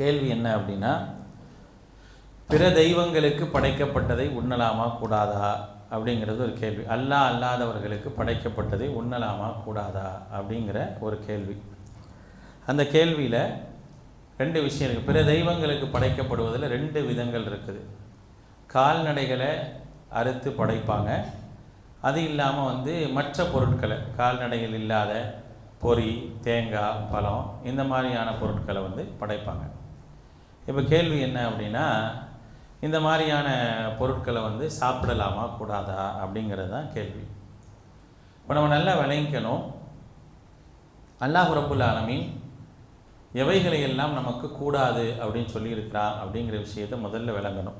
கேள்வி என்ன அப்படின்னா பிற தெய்வங்களுக்கு படைக்கப்பட்டதை உண்ணலாமா கூடாதா? அப்படிங்கிறது ஒரு கேள்வி. அல்லாஹ் அல்லாதவர்களுக்கு படைக்கப்பட்டதை உண்ணலாமா கூடாதா? அப்படிங்கிற ஒரு கேள்வி. அந்த கேள்வியில் ரெண்டு விஷயம் இருக்குது பிற தெய்வங்களுக்கு படைக்கப்படுவதில் ரெண்டு விதங்கள் இருக்குது. கால்நடைகளை அறுத்து படைப்பாங்க. அது இல்லாமல் வந்து மற்ற பொருட்களை கால்நடைகள் இல்லாத பொறி தேங்காய் பழம் இந்த மாதிரியான பொருட்களை வந்து படைப்பாங்க. இப்போ கேள்வி என்ன அப்படின்னா இந்த மாதிரியான பொருட்களை வந்து சாப்பிடலாமா கூடாதா அப்படிங்கிறது தான் கேள்வி. இப்போ நம்ம நல்லா விளைவிக்கணும் அல்லாஹ் ரப்புல் ஆலமீன் எவைகளை எல்லாம் நமக்கு கூடாது அப்படின்னு சொல்லியிருக்கிறா அப்படிங்கிற விஷயத்தை முதல்ல விளங்கணும்.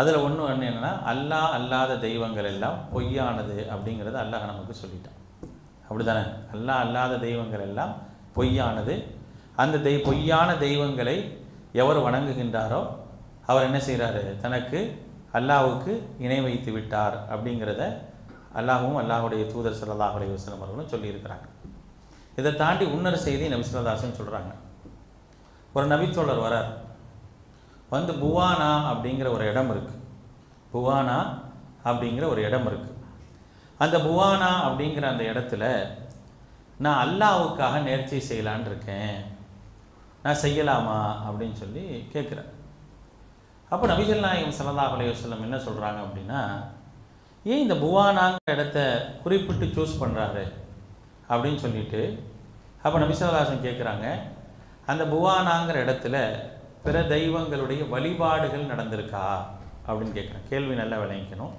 அதில் ஒன்று ஒன்று என்னென்னா அல்லாஹ் அல்லாத தெய்வங்கள் எல்லாம் பொய்யானது அப்படிங்கிறத அல்லாஹ் நமக்கு சொல்லிட்டான். அப்படி தானே அல்லாஹ் அல்லாத தெய்வங்கள் எல்லாம் பொய்யானது. அந்த தெய் பொய்யான தெய்வங்களை எவர் வணங்குகின்றாரோ அவர் என்ன செய்கிறாரு? தனக்கு அல்லாவுக்கு இணை வைத்து விட்டார் அப்படிங்கிறத அல்லாஹும் அல்லாஹுடைய தூதர் ஸல்லல்லாஹு அலைஹி வஸல்லம் அவர்களும் சொல்லியிருக்கிறாங்க. இதை தாண்டி உன்னர் செய்தி நபிசுல்லதாசன் சொல்கிறாங்க ஒரு நபித்தோழர் வரார். வந்து புவானா அப்படிங்கிற ஒரு இடம் இருக்குது புவானா அப்படிங்கிற ஒரு இடம் இருக்குது அந்த புவானா அப்படிங்கிற அந்த இடத்துல நான் அல்லாவுக்காக நேர்ச்சி செய்யலான் இருக்கேன். நான் செய்யலாமா அப்படின்னு சொல்லி கேட்குறேன் அப்போ நபிகள் நாயகம் ஸல்லல்லாஹு அலைஹி என்ன சொல்கிறாங்க அப்படின்னா ஏன் இந்த புவானாங்கிற இடத்த குறிப்பிட்டு சூஸ் பண்ணுறாரு அப்படின்னு சொல்லிட்டு அப்போ நபிசல்லாசன் கேட்குறாங்க அந்த புவானாங்கிற இடத்துல பிற தெய்வங்களுடைய வழிபாடுகள் நடந்திருக்கா அப்படின்னு கேட்குறேன் கேள்வி நல்லா விளங்கிக்கணும்.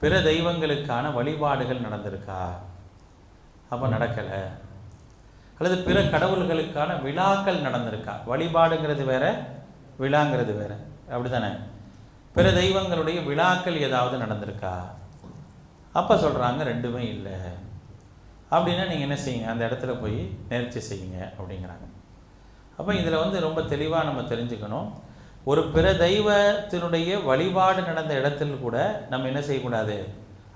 பிற தெய்வங்களுக்கான வழிபாடுகள் நடந்திருக்கா? அப்போ நடக்கலை. அல்லது பிற கடவுள்களுக்கான விழாக்கள் நடந்திருக்கா? வழிபாடுங்கிறது வேற விழாங்கிறது வேற. அப்படிதானே பிற தெய்வங்களுடைய விழாக்கள் ஏதாவது நடந்திருக்கா? அப்போ சொல்கிறாங்க ரெண்டுமே இல்லை. அப்படின்னா நீங்கள் என்ன செய்யுங்க? அந்த இடத்துல போய் நேர்ச்சி செய்யுங்க அப்படிங்கிறாங்க. அப்போ இதில் வந்து ரொம்ப தெளிவாக நம்ம தெரிஞ்சுக்கணும். ஒரு பிற தெய்வத்தினுடைய வழிபாடு நடந்த இடத்தில் கூட நம்ம என்ன செய்யக்கூடாது?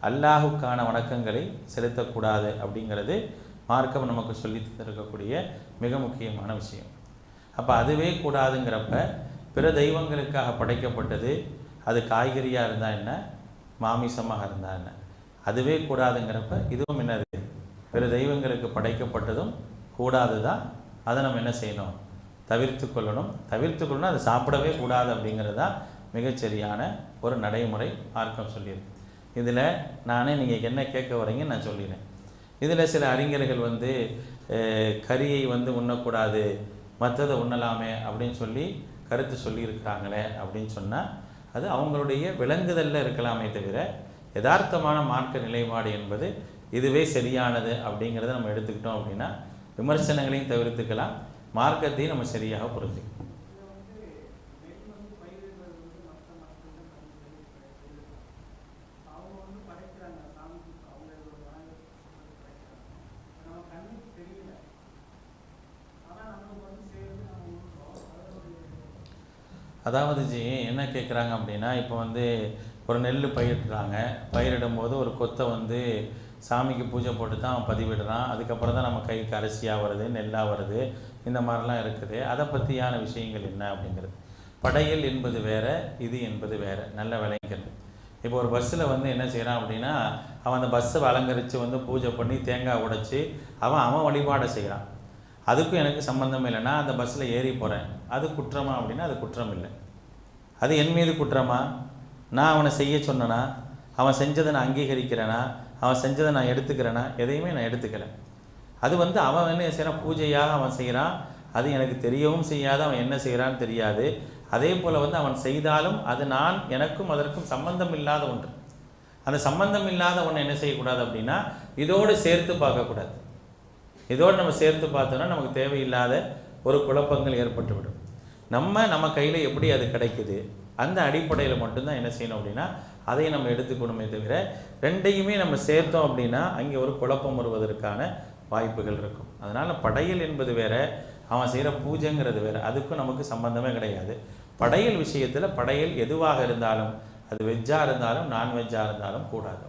அல்லாஹுக்கான வணக்கங்களை செலுத்தக்கூடாது அப்படிங்கிறது மார்க்கம் நமக்கு சொல்லி தந்திருக்கக்கூடிய மிக முக்கியமான விஷயம். அப்போ அதுவே கூடாதுங்கிறப்ப பிற தெய்வங்களுக்காக படைக்கப்பட்டது அது காய்கறியாக இருந்தால் என்ன? மாமிசமாக இருந்தால் என்ன? அதுவே கூடாதுங்கிறப்ப இதுவும் என்னது? பிற தெய்வங்களுக்கு படைக்கப்பட்டதும் கூடாது தான் அதை நம்ம என்ன செய்யணும்? தவிர்த்து கொள்ளணும். தவிர்த்து கொள்ளணும் அது சாப்பிடவே கூடாது அப்படிங்கிறது தான் மிகச்சரியான ஒரு நடைமுறை மார்க்கம் சொல்லியிருக்கு. இதில் நானே நீங்கள் என்ன கேட்க வரீங்கன்னு நான் சொல்லிடுறேன். இதில் சில அறிஞர்கள் வந்து கறியை வந்து உண்ணக்கூடாது மற்றதை உண்ணலாமே அப்படின்னு சொல்லி கருத்து சொல்லியிருக்கிறாங்களே அப்படின்னு சொன்னால் அது அவங்களுடைய விளங்குதலில் இருக்கலாமே தவிர யதார்த்தமான மார்க்க நிலைப்பாடு என்பது இதுவே சரியானது அப்படிங்கிறத நம்ம எடுத்துக்கிட்டோம் அப்படின்னா விமர்சனங்களையும் தவிர்த்துக்கலாம் மார்க்கத்தையும் நம்ம சரியாக புரிஞ்சுக்கலாம். அதாவது ஜி என்ன கேட்குறாங்க அப்படின்னா இப்போ வந்து ஒரு நெல் பயிரிடுறாங்க பயிரிடும்போது ஒரு கொத்தை வந்து சாமிக்கு பூஜை போட்டு தான் அவன் பதிவிடுறான். அதுக்கப்புறம் தான் நம்ம கைக்கு அரிசியாக வருது நெல்லாக வருது இந்த மாதிரிலாம் இருக்குது. அதை பற்றியான விஷயங்கள் என்ன அப்படிங்கிறது. படையல் என்பது வேறு இது என்பது வேறு. நல்ல விளைங்கிறது இப்போ ஒரு பஸ்ஸில் வந்து என்ன செய்கிறான் அப்படின்னா அவன் அந்த பஸ்ஸை அலங்கரித்து வந்து பூஜை பண்ணி தேங்காய் உடைச்சி அவன் அவன் வழிபாடை செய்கிறான் அதுக்கும் எனக்கு சம்மந்தம் இல்லைனா அந்த பஸ்ஸில் ஏறி போகிறேன் அது குற்றமா அப்படின்னா அது குற்றம் இல்லை. அது என் மீது குற்றமா? நான் அவனை செய்ய சொன்னனா? அவன் செஞ்சதை நான் அங்கீகரிக்கிறேனா? அவன் செஞ்சதை நான் எடுத்துக்கிறேனா? எதையுமே நான் எடுத்துக்கல. அது வந்து அவன் என்ன செய்கிறான் பூஜையாக அவன் செய்கிறான் அது எனக்கு தெரியவும் செய்யாது. அவன் என்ன செய்கிறான்னு தெரியாது. அதே போல் வந்து அவன் செய்தாலும் அது நான் எனக்கும் அதற்கும் சம்பந்தம் இல்லாத ஒன்று. அந்த சம்பந்தம் இல்லாத ஒன்று என்ன செய்யக்கூடாது அப்படின்னா இதோடு சேர்த்து பார்க்கக்கூடாது. இதோடு நம்ம சேர்த்து பார்த்தோன்னா நமக்கு தேவையில்லாத ஒரு குழப்பங்கள் ஏற்பட்டுவிடும். நம்ம நம்ம கையில் எப்படி அது கிடைக்குது? அந்த அடிப்படையில் மட்டும்தான் என்ன செய்யணும் அப்படின்னா அதை நம்ம எடுத்துக்கணுமே தவிர ரெண்டையுமே நம்ம சேர்த்தோம் அப்படின்னா அங்கே ஒரு குழப்பம் வருவதற்கான வாய்ப்புகள் இருக்கும். அதனால் படையல் என்பது வேற அவன் செய்கிற பூஜைங்கிறது வேறு அதுக்கும் நமக்கு சம்பந்தமே கிடையாது. படையல் விஷயத்தில் படையல் எதுவாக இருந்தாலும் அது வெஜ்ஜாக இருந்தாலும் நான்வெஜ்ஜாக இருந்தாலும் கூடாது.